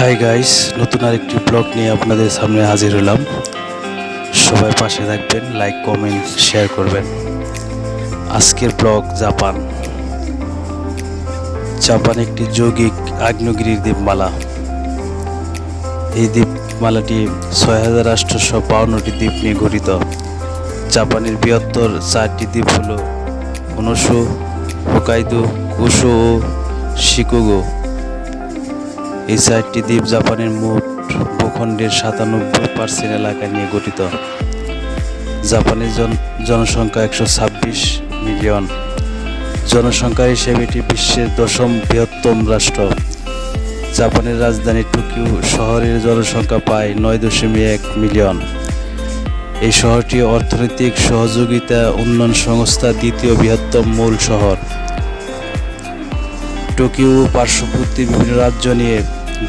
Hi guys নতুন আরেকটি blog নিয়ে আপনাদের সামনে হাজির হলাম। সবাই পাশে থাকবেন লাইক কমেন্ট শেয়ার করবেন। আজকের ব্লগ জাপান। জাপান একটি যৌগিক আগ্নেয়গিরির দ্বীপমালা। এই দ্বীপমালাটি ছয় হাজার আটশোশো বাউন্নটি দ্বীপ নিয়ে গঠিত। জাপানের বৃহত্তর চারটি দ্বীপ হল কনসু হোকাইদো, কুশো ও শিকুগো। এই চারটি দ্বীপ জাপানের মোট ভূখণ্ডের সাতানব্বই পার্সেন্ট এলাকা নিয়ে গঠিত। জাপানের জন জনসংখ্যা একশো ছাব্বিশ মিলিয়ন। জনসংখ্যা হিসেবে এটি বিশ্বের দশম বৃহত্তম রাষ্ট্র। জাপানের রাজধানী টোকিও শহরের জনসংখ্যা প্রায় নয় দশমিক এক মিলিয়ন। এই শহরটি অর্থনৈতিক সহযোগিতা উন্নয়ন সংস্থা দ্বিতীয় বৃহত্তম মূল শহর। টোকিও পার্শ্ববর্তী বিভিন্ন রাজ্য নিয়ে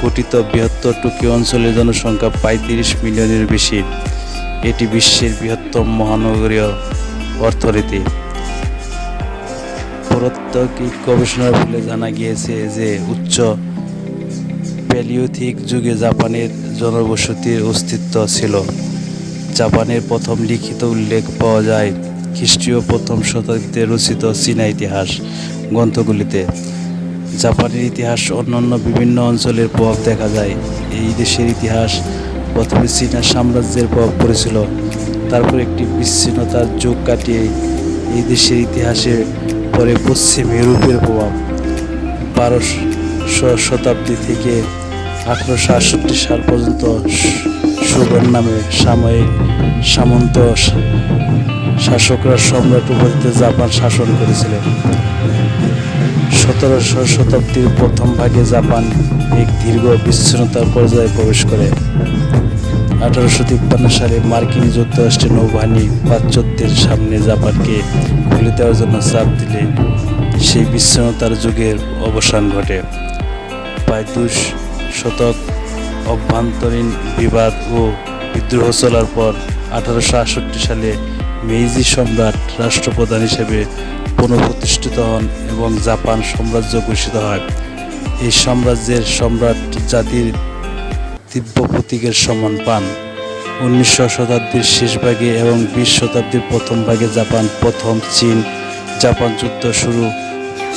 গঠিত বৃহত্তর টোকিও অঞ্চলের জনসংখ্যা প্রায় তিরিশ মিলিয়নের বেশি। এটি বিশ্বের বৃহত্তম মহানগরীয় অর্থনীতি। প্রত্যেক গবেষণার ফলে জানা গিয়েছে যে উচ্চ প্যালিওথিক যুগে জাপানের জনবসতির অস্তিত্ব ছিল। জাপানের প্রথম লিখিত উল্লেখ পাওয়া যায় খ্রিস্টীয় প্রথম শতাব্দীতে রচিত চীনা ইতিহাস গ্রন্থগুলিতে। জাপানের ইতিহাস অন্যান্য বিভিন্ন অঞ্চলের প্রভাব দেখা যায়। এই দেশের ইতিহাস প্রথমে চীনা সাম্রাজ্যের প্রভাব পড়েছিল। তারপর একটি বিচ্ছিন্নতার যুগ কাটিয়ে এই দেশের ইতিহাসে পরে পশ্চিম ইউরোপের প্রভাব। বারোশো শতাব্দী থেকে আঠারোশো আটষট্টি সাল পর্যন্ত সুগর নামে সাময়িক সামন্ত শাসকরা সম্রাট উপাধিতে জাপান শাসন করেছিলেন। সতেরোশো শতাব্দীর প্রথম ভাগে জাপান এক দীর্ঘ বিচ্ছিন্নতার পর্যায়ে প্রবেশ করে। আঠারোশো তিপ্পান্ন সালে মার্কিন যুক্তরাষ্ট্রের নৌবাহিনী পাশ্চাত্যের সামনে জাপানকে খুলে দেওয়ার জন্য চাপ দিলে সেই বিচ্ছিন্নতার যুগের অবসান ঘটে। প্রায় দুই শতক অভ্যন্তরীণ বিবাদ ও বিদ্রোহ চলার পর আঠারোশো আটষট্টি সালে মেইজি সম্রাট রাষ্ট্রপ্রধান হিসেবে পুনঃপ্রতিষ্ঠিত হন এবং জাপান সাম্রাজ্য ঘোষিত হয়। এই সাম্রাজ্যের সম্রাট জাতির দিব্য প্রতীকের সম্মান পান। উনিশশো শতাব্দীর শেষ ভাগে এবং বিশ শতাব্দীর প্রথম ভাগে জাপান প্রথম চীন, জাপান যুদ্ধ শুরু,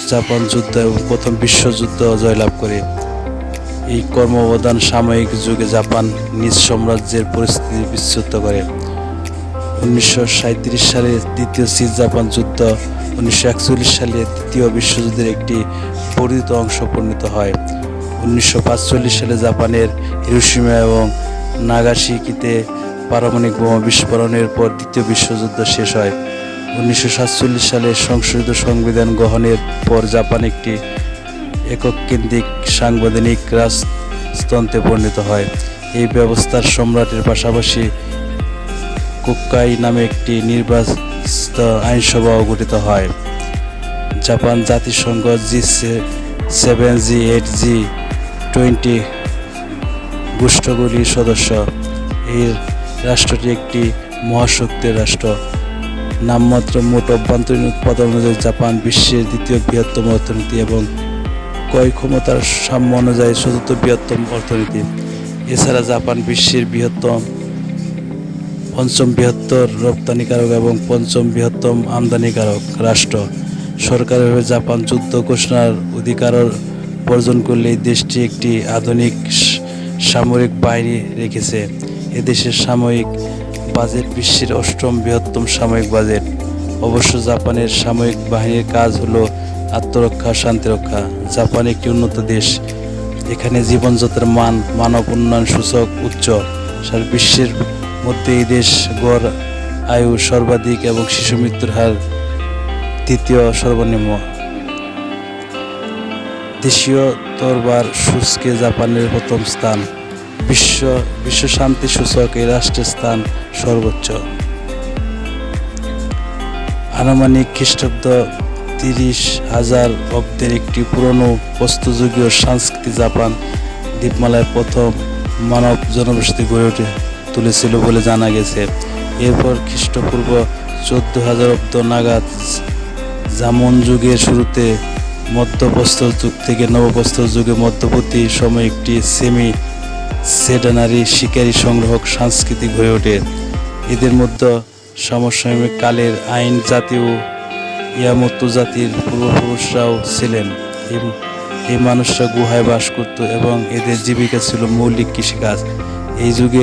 জাপান যুদ্ধ এবং প্রথম বিশ্বযুদ্ধ জয়লাভ করে। এই কর্মবদান সাময়িক যুগে জাপান নিজ সাম্রাজ্যের পরিস্থিতি বিচ্যুত করে। উনিশশো সালে দ্বিতীয় চীন জাপান যুদ্ধ, উনিশশো একচল্লিশ সালে তৃতীয় বিশ্বযুদ্ধের একটি বর্ধিত অংশ পরিণত হয়। উনিশশো সালে জাপানের হিরোশিমা এবং নাগাসাকিতে পারমাণবিক বোমা বিস্ফোরণের পর দ্বিতীয় বিশ্বযুদ্ধ শেষ হয়। উনিশশো সাতচল্লিশ সালে সংশোধিত সংবিধান গ্রহণের পর জাপান একটি একক কেন্দ্রিক সাংবিধানিক রাজতন্ত্রে পরিণত হয়। এই ব্যবস্থার সম্রাটের পাশাপাশি কোক্কাই নামে একটি নির্বাচিত আইনসভাও গঠিত হয়। জাপান জাতিসংঘ G seven G eight G twenty গোষ্ঠগুলির সদস্য। এই রাষ্ট্রটি একটি মহাশক্তির রাষ্ট্র। নামমাত্র মোট অভ্যন্তরীণ উৎপাদন অনুযায়ী জাপান বিশ্বের দ্বিতীয় বৃহত্তম অর্থনীতি এবং ক্রয় ক্ষমতার সাম্য অনুযায়ী চতুর্থ বৃহত্তম অর্থনীতি। এছাড়া জাপান বিশ্বের বৃহত্তম পঞ্চম বৃহত্তর রপ্তানিকারক এবং পঞ্চম বৃহত্তম আমদানিকারক রাষ্ট্র। সরকারিভাবে জাপান যুদ্ধ ঘোষণার অধিকার বর্জন করলে দেশটি একটি আধুনিক সামরিক বাহিনী রেখেছে। এদেশের সাময়িক বাজেট বিশ্বের অষ্টম বৃহত্তম সাময়িক বাজেট। অবশ্য জাপানের সাময়িক বাহিনীর কাজ হলো আত্মরক্ষা, শান্তিরক্ষা। জাপান একটি উন্নত দেশ। এখানে জীবনযাত্রার মান, মানব উন্নয়ন সূচক উচ্চ। সারা বিশ্বের মধ্যে এই দেশ গড়, আয়ু সর্বাধিক এবং শিশু মৃত্যুর হার তৃতীয় সর্বনিম্ন। দেশীয় তরবার সূচকে জাপানের প্রথম স্থান। বিশ্ব বিশ্ব শান্তি সূচক এই রাষ্ট্রের স্থান সর্বোচ্চ। আনুমানিক খ্রিস্টাব্দ তিরিশ হাজার অব্দের একটি পুরনো প্রস্তযুগীয় সংস্কৃতি জাপান দ্বীপমালায় প্রথম মানব জনবসতি গড়ে উঠে তুলেছিল বলে জানা গেছে। এরপর খ্রিস্টপূর্ব চোদ্দ হাজার অব্দ নাগাদ জামন যুগের শুরুতে মধ্যপ্রস্তর যুগ থেকে নবপ্রস্তর যুগে মধ্যবর্তী সময় একটি সেমি সেডানারি শিকারী সংগ্রহক সাংস্কৃতিক হয়ে ওঠে। এদের মধ্যে সমসাময়িক কালের আইন জাতীয় ইয়ামত্ত জাতির পূর্বপুরুষরাও ছিলেন। এই- এই মানুষরা গুহায় বাস করত এবং এদের জীবিকা ছিল মৌলিক কৃষিকাজ। এই যুগে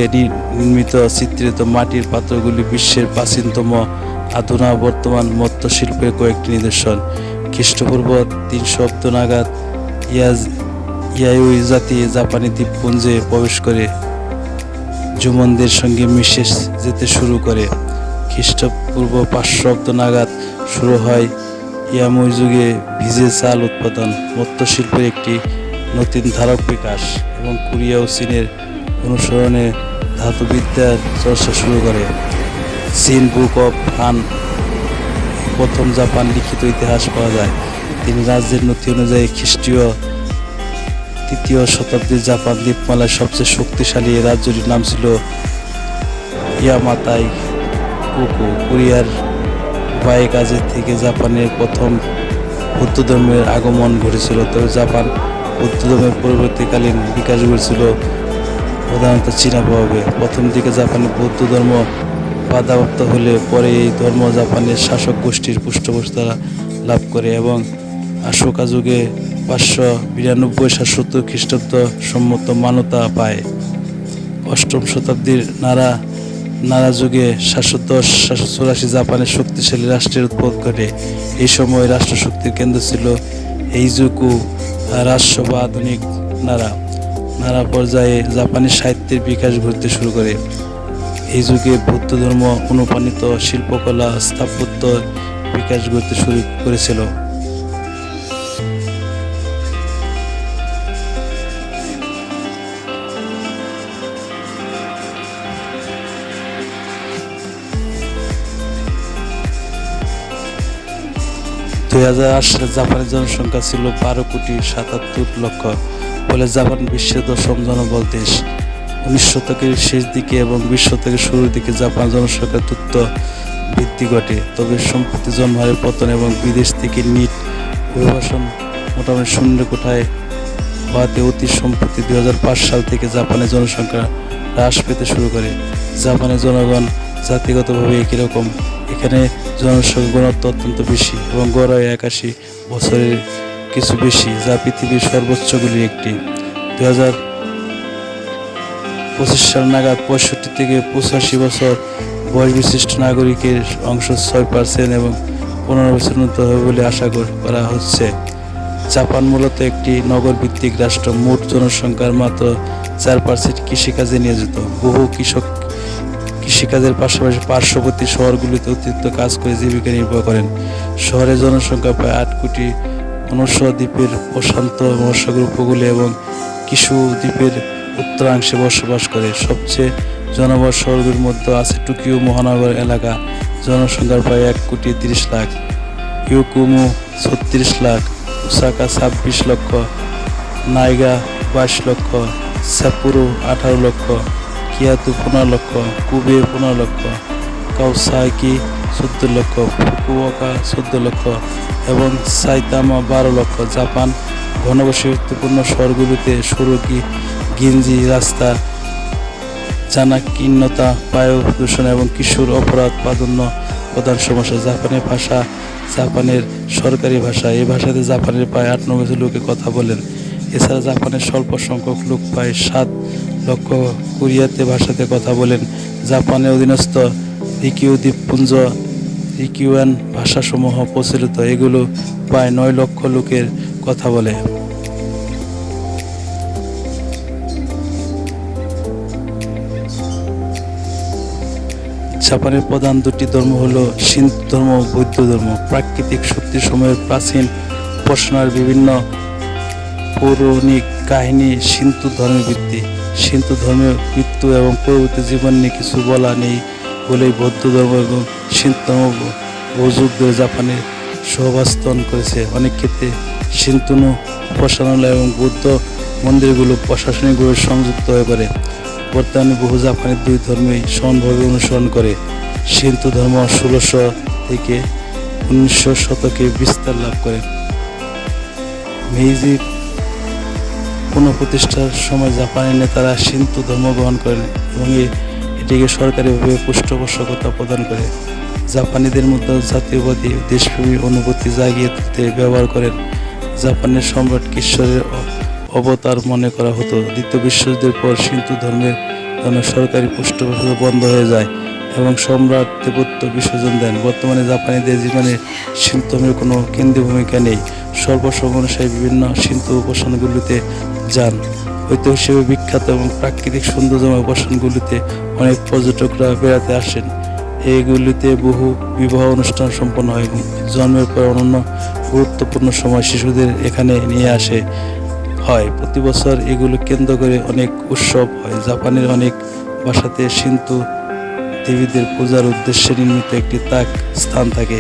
নির্মিত চিত্রিত মাটির পাত্রগুলি বিশ্বের প্রাচীনতম আধুনা বর্তমান মৎস্যশিল্পের কয়েকটি নিদর্শন। খ্রিস্টপূর্ব তিনশো অব্দ নাগাদ ইয়াজ ইয়ায়ুই জাতি জাপানি দ্বীপপুঞ্জে প্রবেশ করে জুমনদের সঙ্গে মিশে যেতে শুরু করে। খ্রিস্টপূর্ব পাঁচশো অব্দ নাগাদ শুরু হয় ইয়ামুই যুগে ভিজে চাল উৎপাদন। মৎস্যশিল্পের একটি নতুন ধারক বিকাশ এবং কোরিয়া ও চীনের অনুসরণে ধাতুবিদ্যার চর্চা শুরু করে। চীন বুক অফ ফান, প্রথম জাপান লিখিত ইতিহাস পাওয়া যায়। তিনি রাজ্যের নথি অনুযায়ী খ্রিস্টীয় তৃতীয় শতাব্দীর জাপান দ্বীপমালার সবচেয়ে শক্তিশালী রাজ্যটির নাম ছিল ইয়ামাতাই কুকু। কোরিয়ার বাই কাজের থেকে জাপানের প্রথম বৌদ্ধ ধর্মের আগমন ঘটেছিল, তবে জাপান বৌদ্ধ ধর্মের পরবর্তীকালীন বিকাশ ঘটেছিল প্রধানত চীনা প্রভাবে প্রথম দিকে জাপানে বৌদ্ধ ধর্ম বাধাপ্রাপ্ত হলে পরে এই ধর্ম জাপানের শাসক গোষ্ঠীর পৃষ্ঠপোষকতা লাভ করে এবং আশোকা যুগে পাঁচশো বিরানব্বই সাতসত্তর খ্রিস্টাব্দ সম্মত মান্যতা পায়। অষ্টম শতাব্দীর নারা নারা যুগে সাতশো দশ, সাতশো চুরাশি জাপানের শক্তিশালী রাষ্ট্রের উদ্ভব ঘটে। এই সময় রাষ্ট্রশক্তির কেন্দ্র ছিল এইজুকু রাষ্ট্র বা আধুনিক নারা। নারা পর্যায়ে জাপানি সাহিত্যের বিকাশ ঘটতে শুরু করে। এই যুগে বৌদ্ধ ধর্ম অনুপ্রাণিত শিল্পকলা স্থাপত্য বিকাশ ঘটতে শুরু করেছিল। দুই হাজার আট সালে জাপানের জনসংখ্যা ছিল বারো কোটি সাতাত্তর লক্ষ। ফলে জাপান বিশ্বের দশম জনবল দেশ। উনিশ শতকের শেষ দিকে এবং বিশ শতকের শুরুর দিকে জাপান জনসংখ্যার দ্রুত বৃদ্ধি ঘটে। তবে সম্প্রতি জন্মহারের পতন এবং বিদেশ থেকে নিট অভিবাসন মোটামুটি শূন্য কোঠায় বাদে অতি সম্প্রতি দুই সাল থেকে জাপানের জনসংখ্যা হ্রাস পেতে শুরু করে। জাপানের জনগণ জাতিগতভাবে একই রকম। এখানে জনসংখ্যা ঘনত্ব অত্যন্ত বেশি এবং গড় একাশি বছরের কিছু বেশি, যা পৃথিবীর সর্বোচ্চগুলির একটি। দুই হাজার পঁচিশ সাল নাগাদ পঁয়ষট্টি থেকে পঁচাশি বছর বয়স বিশিষ্ট নাগরিকের অংশ ছয় পার্সেন্ট এবং পনেরো বছর উন্নত হবে বলে আশা করা হচ্ছে। জাপান মূলত একটি নগর ভিত্তিক রাষ্ট্র, মোট জনসংখ্যার মাত্র চার পার্সেন্ট কৃষিকাজে নিয়োজিত। বহু কৃষক কৃষিকাজের পাশাপাশি পার্শ্ববর্তী শহরগুলিতে অতিরিক্ত কাজ করে জীবিকা নির্বাহ করেন। শহরের জনসংখ্যা প্রায় আট কোটি মনুষ্য দ্বীপের প্রশান্ত মহাসাগর উপকূলে এবং কিছু দ্বীপের উত্তরাংশে বসবাস করে। সবচেয়ে জনবল শহরগুলির মধ্যে আছে টোকিও মহানগর এলাকা। জনসংখ্যার প্রায় এক কোটি তিরিশ লাখ। ইউকুমু ছত্রিশ লাখ। ওসাকা ছাব্বিশ লক্ষ। নাইগা বাইশ লক্ষ। সাপুরো আঠারো লক্ষ। কিয়াতু পনেরো লক্ষ। কুবে পনেরো লক্ষ। কাউসাকি চোদ্দ লক্ষ ফুকুওকা চোদ্দ লক্ষ এবং সাইতামা বারো লক্ষ। জাপান ঘনবসতিপূর্ণ শহরগুলিতে সড়কি গিঞ্জি রাস্তা, চাণাকীর্ণতা বায়ু দূষণ এবং কিশোর অপরাধ প্রাধান্য প্রধান সমস্যা। জাপানের ভাষা জাপানের সরকারি ভাষা। এই ভাষাতে জাপানের প্রায় আট নব্বই লোকে কথা বলেন। এছাড়া জাপানের স্বল্প সংখ্যক লোক প্রায় সাত লক্ষ কোরিয়াতে ভাষাতে কথা বলেন। জাপানের অধীনস্থ রিকিউ দ্বীপপুঞ্জ রিকিউয়ান ভাষাসমূহ প্রচলিত, এগুলো প্রায় নয় লক্ষ লোকের কথা বলে। জাপানের প্রধান দুটি ধর্ম হল সিন্ধু ধর্ম ও বৌদ্ধ ধর্ম। প্রাকৃতিক শক্তির সময়ের প্রাচীন উপাসনার বিভিন্ন পৌরাণিক কাহিনী সিন্ধু ধর্মের ভিত্তি। সিন্ধু ধর্মের মৃত্যু এবং পরবর্তী জীবন নিয়ে কিছু বলা নেই। বলেই বৌদ্ধ ধর্ম এবং ধর্ম ধরে জাপানে সহাবস্থান করেছে। অনেক ক্ষেত্রে সিন্ধু উপাসনালয় এবং বৌদ্ধ মন্দিরগুলো প্রশাসনিকভাবে সংযুক্ত হয়ে পড়ে। বর্তমানে বহু জাপানের দুই ধর্মই সমানভাবে অনুসরণ করে। সিন্ধু ধর্ম ষোলোশো থেকে উনিশশো শতকে বিস্তার লাভ করে। মেইজি পুনঃপ্রতিষ্ঠার সময় জাপানি নেতারা সিন্তু ধর্ম গ্রহণ করেন এবং এ- এটিকে সরকারিভাবে পৃষ্ঠপোষকতা প্রদান করে। জাপানিদের মধ্যে জাতীয়বাদী দেশপ্রেমী অনুভূতি জাগিয়ে তুলতে ব্যবহার করেন। জাপানের সম্রাট কিশোরের অ- অবতার মনে করা হতো। দ্বিতীয় বিশ্বযুদ্ধের পর সিন্তু ধর্মের জন্য সরকারি পৃষ্ঠপোষকতা বন্ধ হয়ে যায় এবং সম্রাট দেবত্ব বিসর্জন দেন। বর্তমানে জাপানিদের জীবনে ধর্মের কোনো কেন্দ্রীয় ভূমিকা নেই। সর্বসম বিভিন্ন সিন্তু উপাসনাগুলিতে যান। ঐতিহ্য বিখ্যাত এবং প্রাকৃতিক সৌন্দর্যময় উপাসনগুলিতে অনেক পর্যটকরা বেড়াতে আসেন। এইগুলিতে বহু বিবাহ অনুষ্ঠান সম্পন্ন হয় জন্মের পর অন্যান্য গুরুত্বপূর্ণ সময় শিশুদের এখানে নিয়ে আসে হয়। প্রতি বছর এগুলো কেন্দ্র করে অনেক উৎসব হয়। জাপানের অনেক ভাষাতে সিন্তু দেবীদের পূজার উদ্দেশ্যে নির্মিত একটি তাক স্থান থাকে।